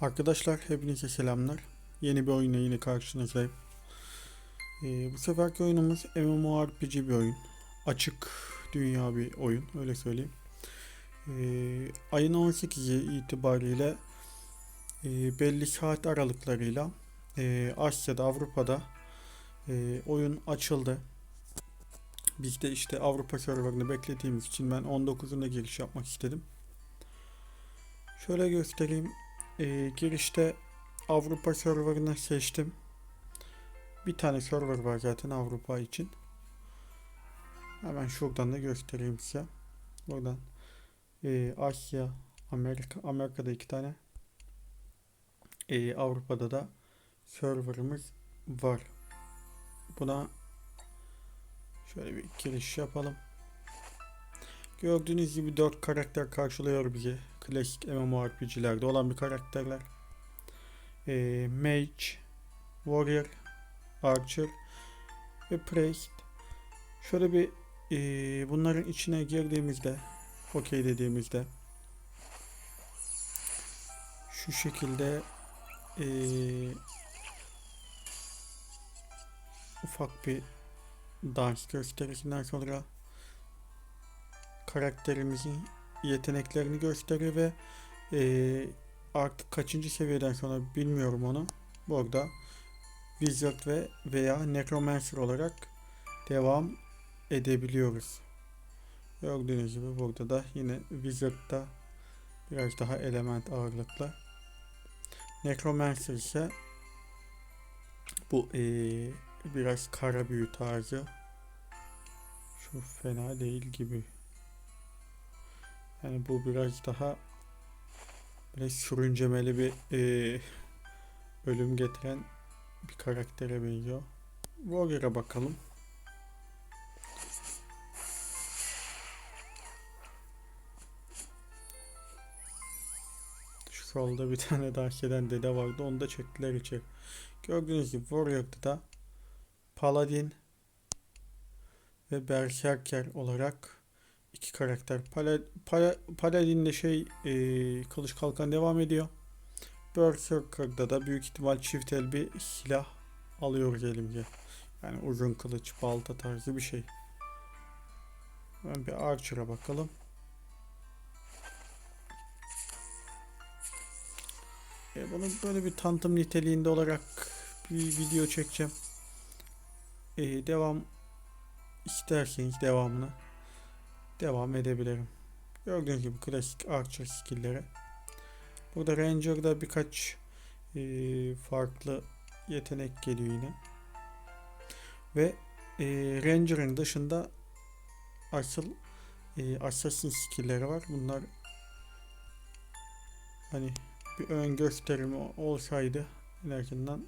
Arkadaşlar hepinize selamlar. Yeni bir oyunla yine karşınızdayım. Ee, bu seferki oyunumuz MMORPG bir oyun. Açık dünya bir oyun öyle söyleyeyim. Ee, ayın 18'i itibariyle e, belli saat aralıklarıyla e, Asya'da Avrupa'da e, oyun açıldı. Biz de işte Avrupa serverını beklediğimiz için ben 19'unda giriş yapmak istedim. Şöyle göstereyim. Ee, girişte Avrupa serverını seçtim. Bir tane server var zaten Avrupa için. Hemen şuradan da göstereyim size. Buradan ee, Asya, Amerika, Amerika'da iki tane. Ee, Avrupa'da da serverımız var. Buna şöyle bir giriş yapalım. Gördüğünüz gibi 4 karakter karşılıyor bizi. Klasik MMORPG'lerde olan bir karakterler. Ee, Mage, Warrior, Archer ve Priest. Şöyle bir ee, bunların içine girdiğimizde, okey dediğimizde şu şekilde ee, ufak bir dans gösterisinden sonra karakterimizin yeteneklerini gösteriyor ve eee, artık kaçıncı seviyeden sonra bilmiyorum onu. Burada Wizard ve veya Necromancer olarak devam edebiliyoruz. Gördüğünüz gibi burada da yine Wizard'da biraz daha element ağırlıklı. Necromancer ise bu eee, biraz kara büyü tarzı. Şu fena değil gibi. Yani bu biraz daha böyle sürüncemeli bir eee, ölüm getiren bir karaktere benziyor. Warrior'a bakalım. Şu solda bir tane daha şeyden dede vardı. Onu da çektiler içeri. Gördüğünüz gibi Warrior'da da Paladin ve Berserker olarak iki karakter. Pala, Pala, Paladin'de şey e, kılıç kalkan devam ediyor. Berserker'da da büyük ihtimal çift el bir silah alıyoruz elimize. Yani uzun kılıç, balta tarzı bir şey. Ben bir Archer'a bakalım. E, bunu böyle bir tanıtım niteliğinde olarak bir video çekeceğim. E, devam isterseniz devamını devam edebilirim. Gördüğünüz gibi klasik Archer skill'leri. Burada Ranger'da birkaç e, farklı yetenek geliyor yine. Ve e, Ranger'ın dışında asıl e, Assassin skill'leri var. Bunlar hani bir ön gösterim olsaydı en azından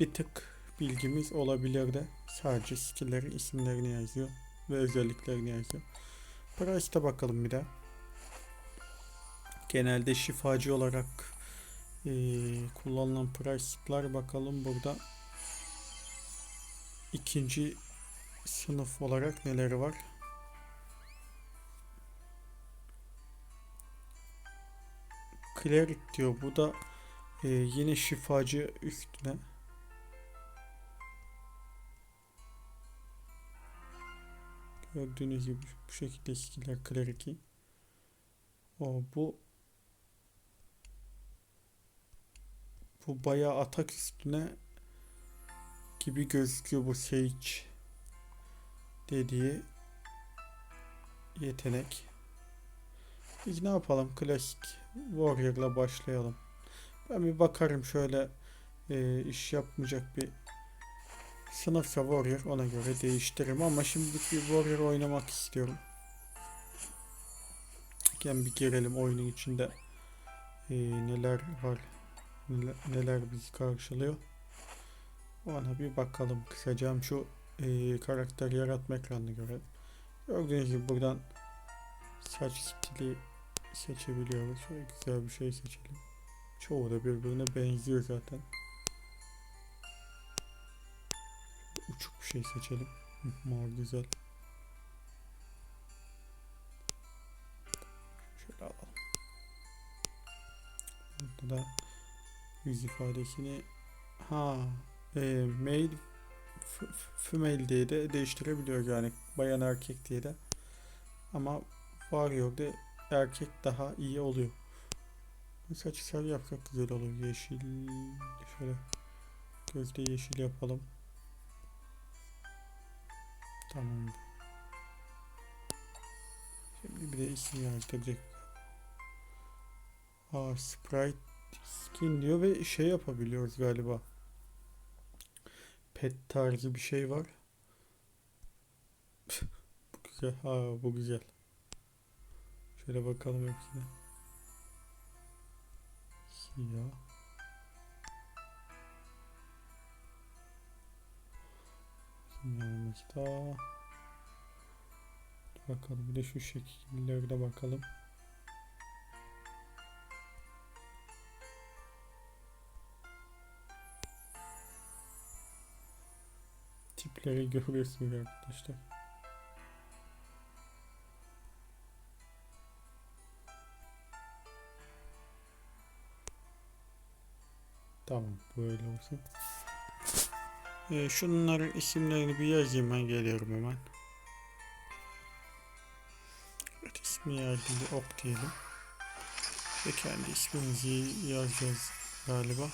bir tık bilgimiz olabilirdi. Sadece skill'lerin isimlerini yazıyor ve özelliklerini yazıyor. Price'ta bakalım bir de. Genelde şifacı olarak eee, kullanılan price'lar bakalım burada ikinci sınıf olarak neleri var? Cleric diyor. Bu da eee, yine şifacı üstüne. Gördüğünüz gibi bu şekilde skiller Cleric'i. O bu bu bayağı atak üstüne gibi gözüküyor bu Sage dediği yetenek. Biz ne yapalım? Klasik Warrior'la başlayalım. Ben bir bakarım şöyle e, iş yapmayacak bir sınıfsa Warrior ona göre değiştiririm ama şimdilik bir Warrior oynamak istiyorum. Gel bir girelim oyunun içinde e, neler var neler, neler bizi karşılıyor. Ona bir bakalım kısaca şu e, karakter yaratma ekranını görelim. Gördüğünüz gibi buradan saç stili seçebiliyoruz. Şöyle güzel bir şey seçelim. Çoğu da birbirine benziyor zaten. Uçuk bir şey seçelim. Mor güzel. Şöyle alalım. Burada da yüz ifadesini ha e, mail female diye de değiştirebiliyor yani bayan erkek diye de ama Warrior'da erkek daha iyi oluyor. Saçı sarı yapsak güzel olur. Yeşil şöyle gözde yeşil yapalım. Tamam. Şimdi bir de isim yazdıracak. Aa sprite skin diyor ve şey yapabiliyoruz galiba. Pet tarzı bir şey var. bu güzel. Ha bu güzel. Şöyle bakalım hepsine. Ya. Yanımızda. Bakalım bir de şu şekillerde bakalım. Tipleri görüyorsunuz arkadaşlar. Tamam böyle olsun. Ee, şunların isimlerini bir yazayım ben geliyorum hemen. Evet ismi yazdım bir ok diyelim. Ve kendi ismimizi yazacağız galiba.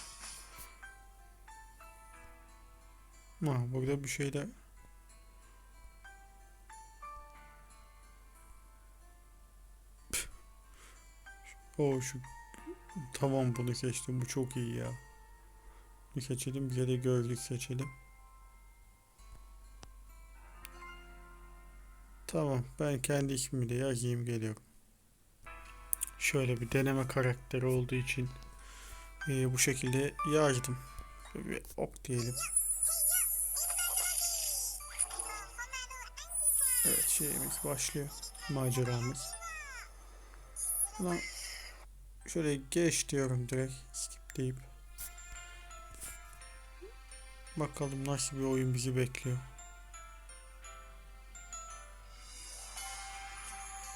Ha, burada bir şeyler O şu tamam bunu seçtim bu çok iyi ya. Bunu seçelim bir de gözlük seçelim. Tamam ben kendi ismimi de yazayım geliyorum. Şöyle bir deneme karakteri olduğu için e, bu şekilde yazdım. Bir ok diyelim. Evet şeyimiz başlıyor. Maceramız. Buna şöyle geç diyorum direkt skip deyip. Bakalım nasıl bir oyun bizi bekliyor.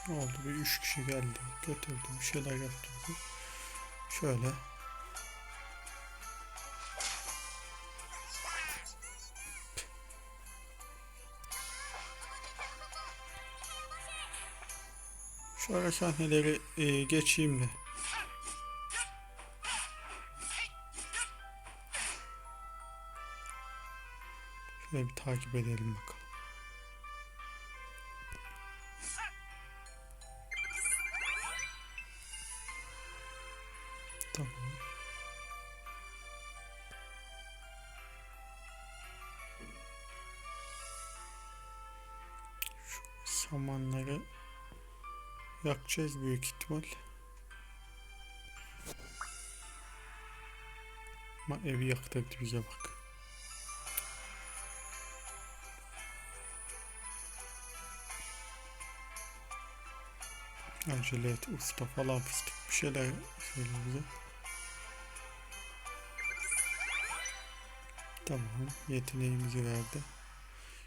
Ne oldu? Bir üç kişi geldi. Götürdü. Bir şeyler yaptırdı. Şöyle. Ara sahneleri e, geçeyim de. Şöyle bir takip edelim bakalım. Yakacağız büyük ihtimal. Ama evi yaktırdı bize bak. Acele et usta falan fıstık bir şeyler söyle bize. Tamam yeteneğimizi verdi.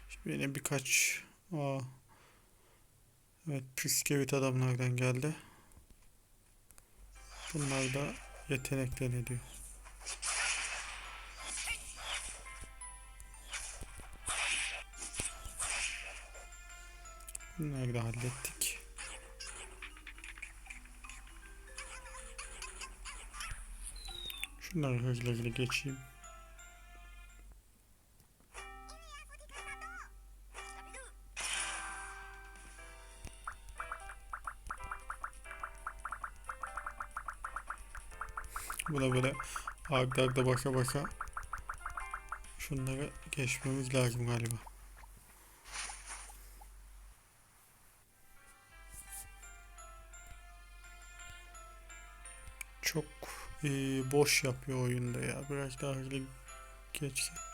Şimdi yine birkaç aa, evet püskevit adamlardan geldi. Bunlar da yetenekten ediyor. Bunları da hallettik. Şunları hızlı hızlı geçeyim. Bu da böyle arda arda baka baka şunları geçmemiz lazım galiba. Çok e, boş yapıyor oyunda ya. Biraz daha hızlı geçse.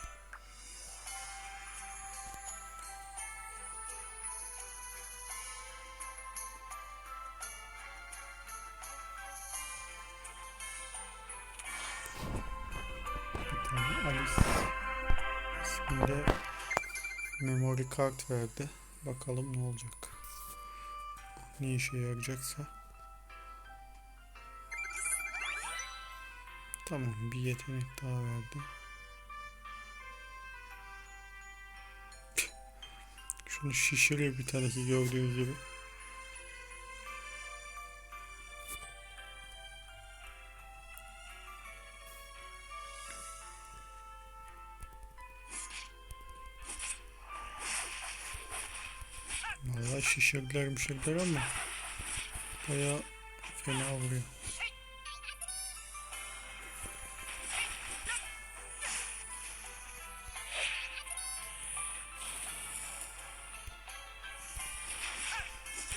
Kart verdi. Bakalım ne olacak. Ne işe yarayacaksa. Tamam bir yetenek daha verdi. Şunu şişiriyor bir tanesi gördüğünüz gibi. Şişirdiler mişirdiler ama baya fena vuruyor.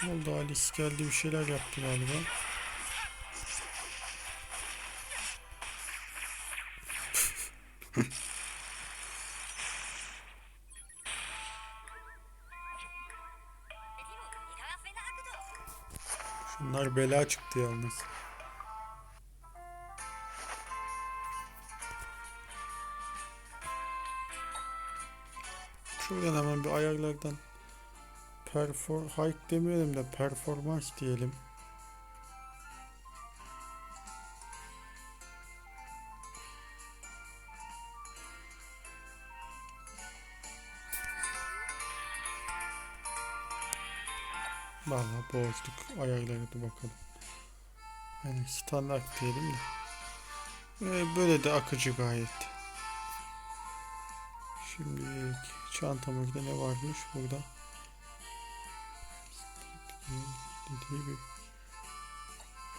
Ne oldu Alice geldi bir şeyler yaptı galiba. Bela çıktı yalnız. Şuradan hemen bir ayarlardan perfor hike demeyelim de performans diyelim. Vallahi bozduk ayarları da bakalım. Aynen standart diyelim de. Ee, böyle de akıcı gayet. Şimdi çantamızda ne varmış burada? Dediği bir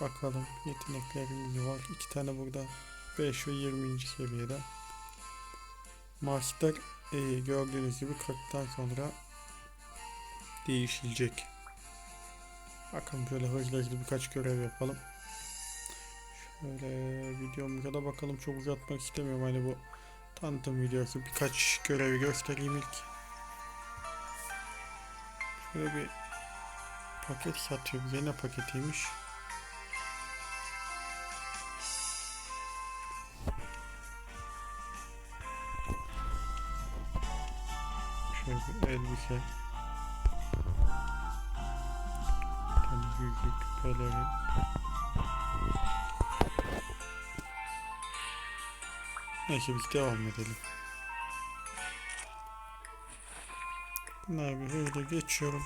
bakalım yeteneklerimiz var. İki tane burada 5 ve 20. seviyede. Master e, gördüğünüz gibi 40'tan sonra değişilecek. Bakalım şöyle hızlı hızlı birkaç görev yapalım. Şöyle videomuza da bakalım çok uzatmak istemiyorum hani bu tanıtım videosu birkaç görevi göstereyim ilk. Şöyle bir paket satıyor bize ne paketiymiş? Şöyle bir elbise. Pelerin. Neyse biz devam edelim. Bunlar bir hızlı geçiyorum.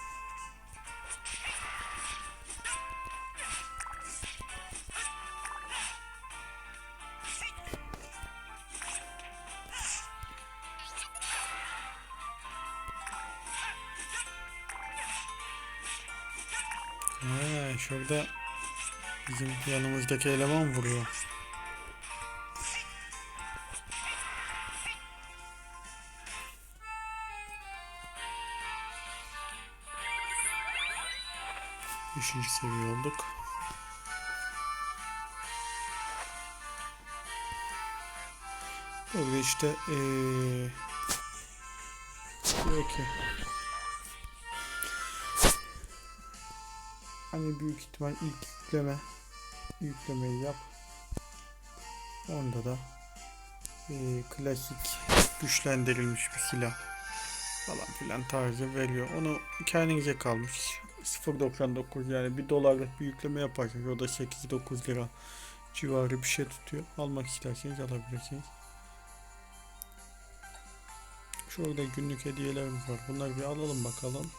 Ha, şurada bizim yanımızdaki eleman vuruyor. Üçüncü seviye olduk. Burada işte eee diyor ki hani büyük ihtimal ilk yükleme yüklemeyi yap. Onda da eee, klasik güçlendirilmiş bir silah falan filan tarzı veriyor. Onu kendinize kalmış. 0.99 yani 1 dolarlık bir yükleme yaparsanız o da 8-9 lira civarı bir şey tutuyor. Almak isterseniz alabilirsiniz. Şurada günlük hediyelerimiz var. Bunları bir alalım bakalım.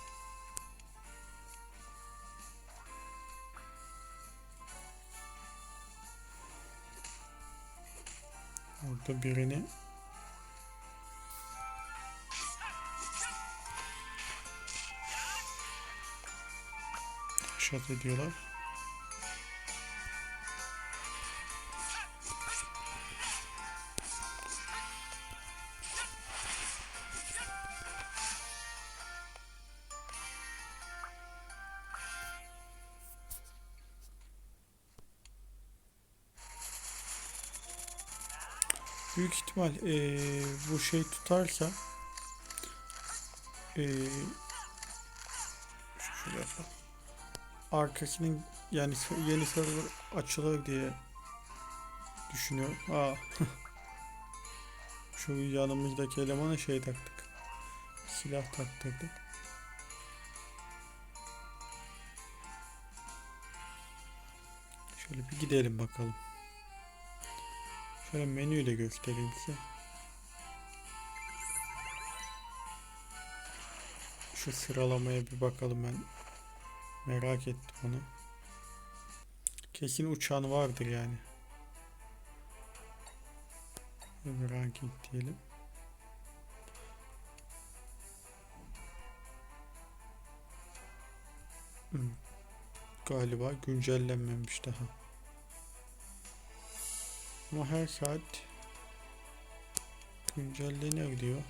Orada birini şat ediyorlar. Büyük ihtimal eee, bu şey tutarsa eee şöyle. Arkasının yani yeni server açılır diye düşünüyorum. Aa. Şu yanımızdaki elemana şey taktık. Silah taktırdık. Şöyle bir gidelim bakalım. Şöyle menüyü de göstereyim size. Şu sıralamaya bir bakalım ben. Merak ettim onu. Kesin uçan vardır yani. Bir ranking diyelim. Hmm. Galiba güncellenmemiş daha. Ama her saat güncellenir diyor.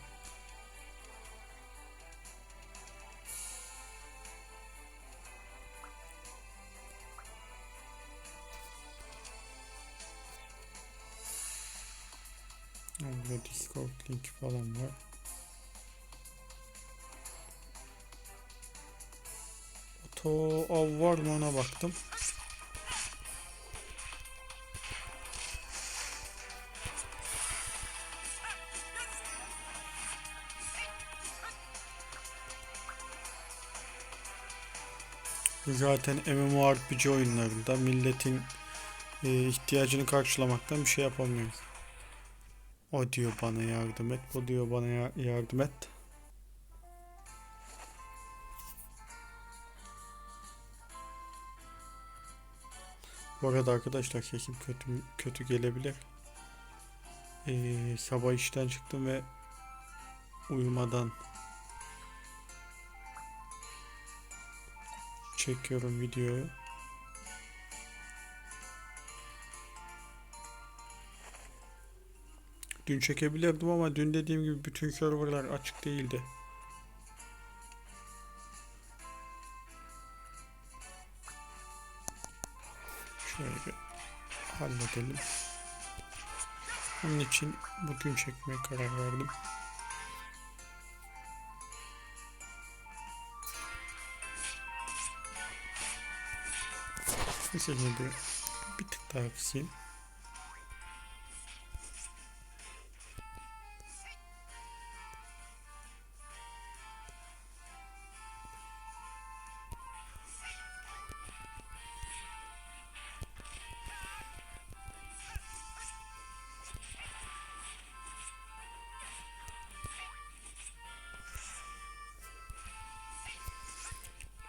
Ha, Burada Discord linki falan var. Oto av baktım. Zaten MMORPG oyunlarında milletin e, ihtiyacını karşılamaktan bir şey yapamıyoruz. O diyor bana yardım et, bu diyor bana ya- yardım et. Bu arada arkadaşlar sesim kötü kötü gelebilir. Ee, sabah işten çıktım ve uyumadan çekiyorum videoyu. Dün çekebilirdim ama dün dediğim gibi bütün serverlar açık değildi. Şöyle halledelim. Onun için bugün çekmeye karar verdim. Sesini bir, bir tık daha kısayım.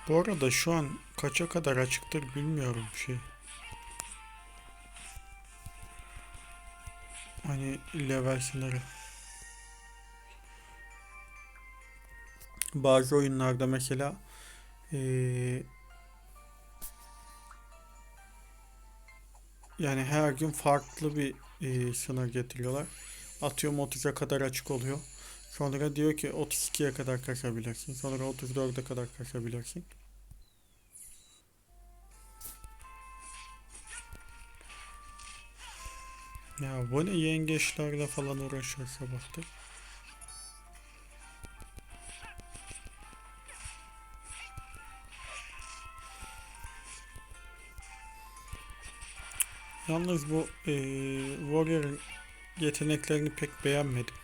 Bu arada şu an kaça kadar açıktır bilmiyorum şey. Hani level sınırı. Bazı oyunlarda mesela eee, yani her gün farklı bir eee, sınır getiriyorlar. Atıyorum 30'a kadar açık oluyor. Sonra diyor ki 32'ye kadar kaçabilirsin. Sonra 34'e kadar kaçabilirsin. Ya bu ne yengeçlerle falan uğraşıyor sabahtır. Yalnız bu eee Warrior'ın yeteneklerini pek beğenmedim.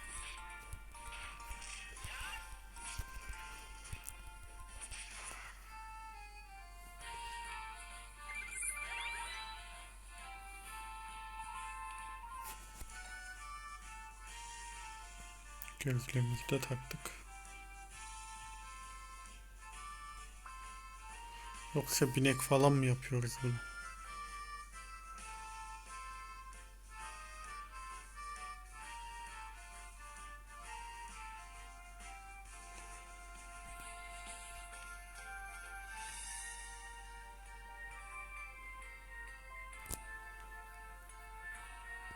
Gözlüğümüzü de taktık. Yoksa binek falan mı yapıyoruz bunu?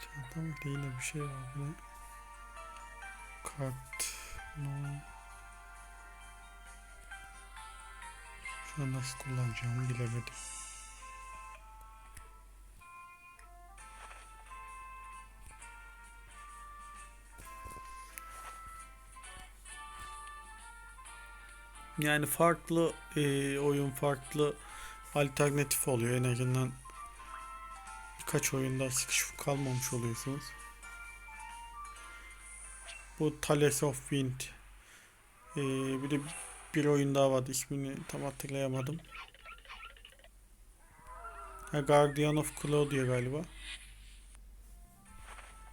Çantamda yine bir şey var. Bu ne? Kart. No. Şunu nasıl kullanacağımı bilemedim. Yani farklı eee, oyun farklı alternatif oluyor en azından birkaç oyunda sıkışıp kalmamış oluyorsunuz. Bu Thales of Wind. Ee, bir de bir oyun daha vardı. ismini tam hatırlayamadım. Ha, Guardian of Claudia galiba.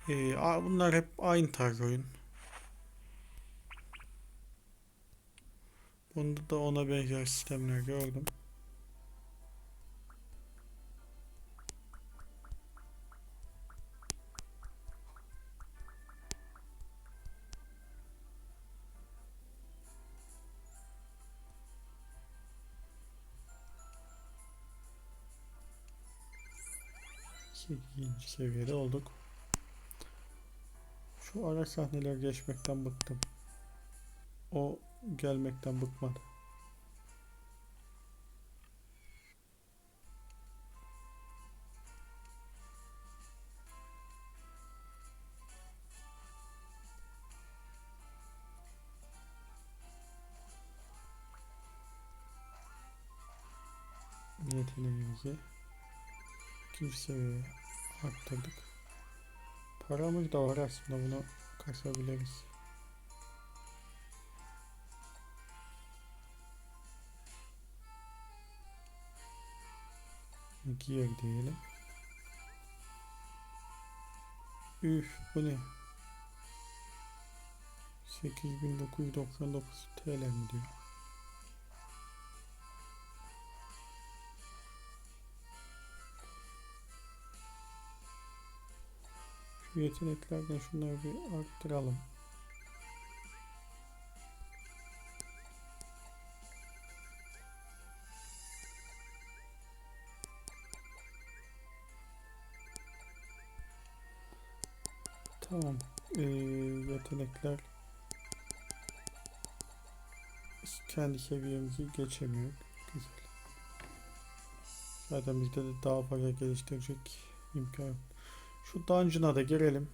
Ee, bunlar hep aynı tarz oyun. Bunda da ona benzer sistemler gördüm. Seviyede olduk. Şu ara sahneler geçmekten bıktım. O gelmekten bıkmadı. Yeteneğimizi ikinci seviyeye arttırdık. Paramız da var aslında bunu kasabiliriz. Giyer diyelim. Üf bu ne? 8999 TL mi diyor? Yeteneklerden şunları bir arttıralım. Tamam. Ee, yetenekler kendi seviyemizi geçemiyor. Güzel. Zaten bizde de daha fazla geliştirecek imkan yok. Şu dungeon'a da girelim.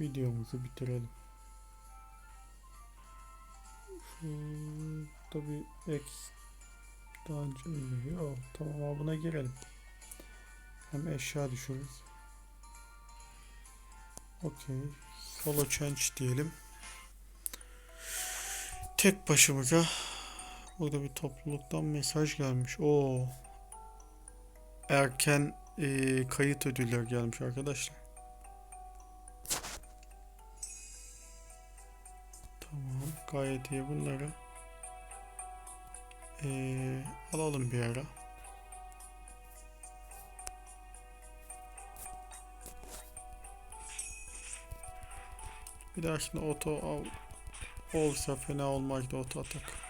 Videomuzu bitirelim. Şurada bir X dungeon veriyor. Tamam abi buna girelim. Hem eşya düşürürüz. Okey. Solo change diyelim. Tek başımıza Burada bir topluluktan mesaj gelmiş. Oo. Erken e, kayıt ödüller gelmiş arkadaşlar. Tamam. Gayet iyi bunları. E, alalım bir ara. Bir daha şimdi oto al olsa fena olmazdı oto atak.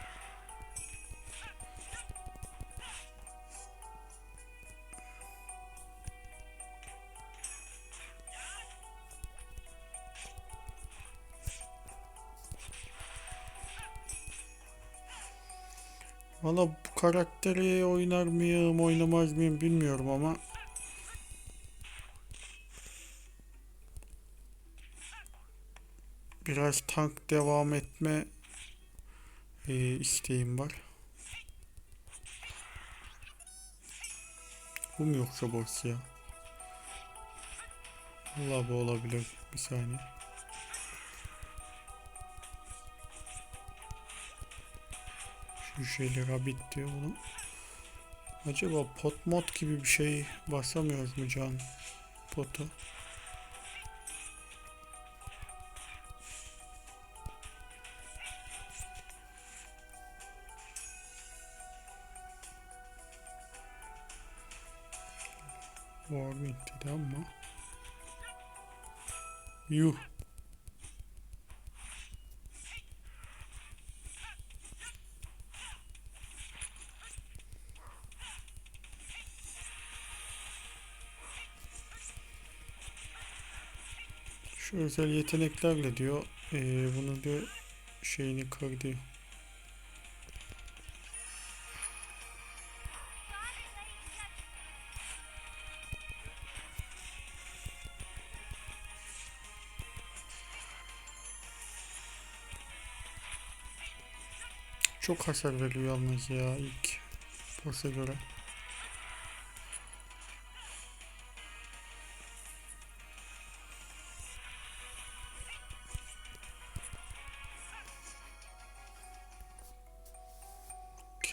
Valla bu karakteri oynar mıyım, oynamaz mıyım bilmiyorum ama biraz tank devam etme e, isteğim var. Bu mu yoksa boss ya? Valla bu olabilir. Bir saniye. Şu şeyle rabbit diyor bunu. Acaba pot mod gibi bir şey basamıyoruz mu can potu? Warming dedi ama Yuh özel yeteneklerle diyor eee, bunu diyor şeyini kır diyor. Çok hasar veriyor yalnız ya ilk boss'a göre.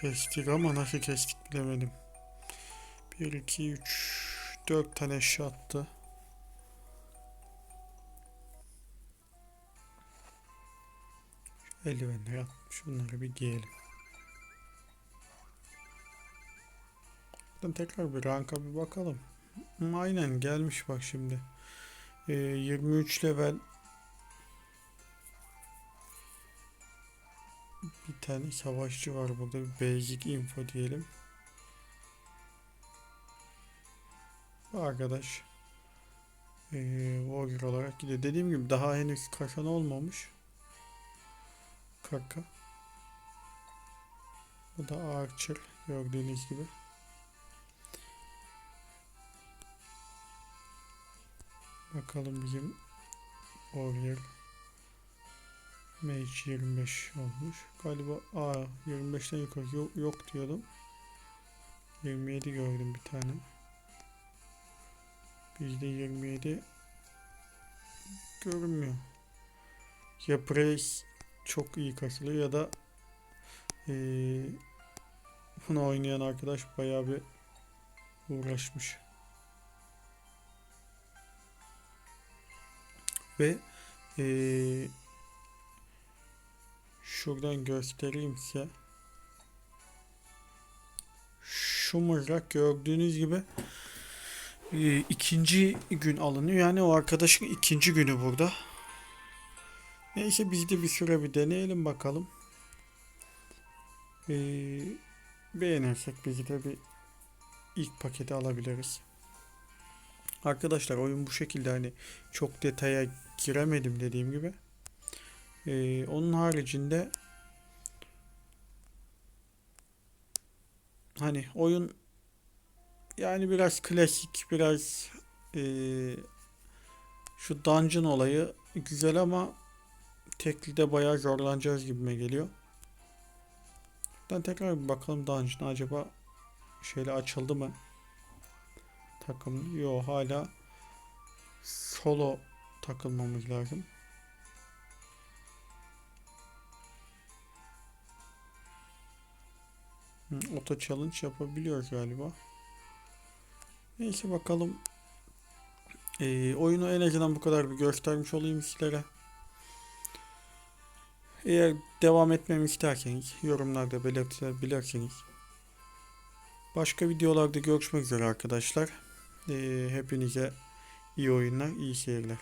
Kestik ama nasıl kestik bilemedim. 1, 2, 3, 4 tane eşya attı. Eldivenleri at. Şunları bir giyelim. Buradan tekrar bir ranka bir bakalım. Aynen gelmiş bak şimdi. Ee, 23 level tane savaşçı var burada. Bir basic info diyelim. Bu arkadaş ee, warrior olarak gidiyor. Dediğim gibi daha henüz kaşan olmamış. Kaka. Bu da archer gördüğünüz gibi. Bakalım bizim warrior mage 25 olmuş. Galiba aa 25'ten yukarı yok, yok diyordum. 27 gördüm bir tane. Bizde 27 görünmüyor. Ya Praise çok iyi kasılıyor ya da eee bunu oynayan arkadaş bayağı bir uğraşmış. Ve eee şuradan göstereyim size. Şu mızrak gördüğünüz gibi e, ikinci gün alınıyor. Yani o arkadaşın ikinci günü burada. Neyse biz de bir süre bir deneyelim bakalım. E, beğenirsek biz de bir ilk paketi alabiliriz. Arkadaşlar oyun bu şekilde hani çok detaya giremedim dediğim gibi. E, onun haricinde hani oyun yani biraz klasik, biraz eee, şu dungeon olayı güzel ama teklide bayağı zorlanacağız gibime geliyor. Ben tekrar bir bakalım dungeon acaba şeyle açıldı mı? Takım yo hala solo takılmamız lazım. Auto challenge yapabiliyoruz galiba. Neyse bakalım. Ee, oyunu en azından bu kadar bir göstermiş olayım sizlere. Eğer devam etmemi isterseniz yorumlarda belirtebilirsiniz. Başka videolarda görüşmek üzere arkadaşlar. Ee, hepinize iyi oyunlar, iyi seyirler.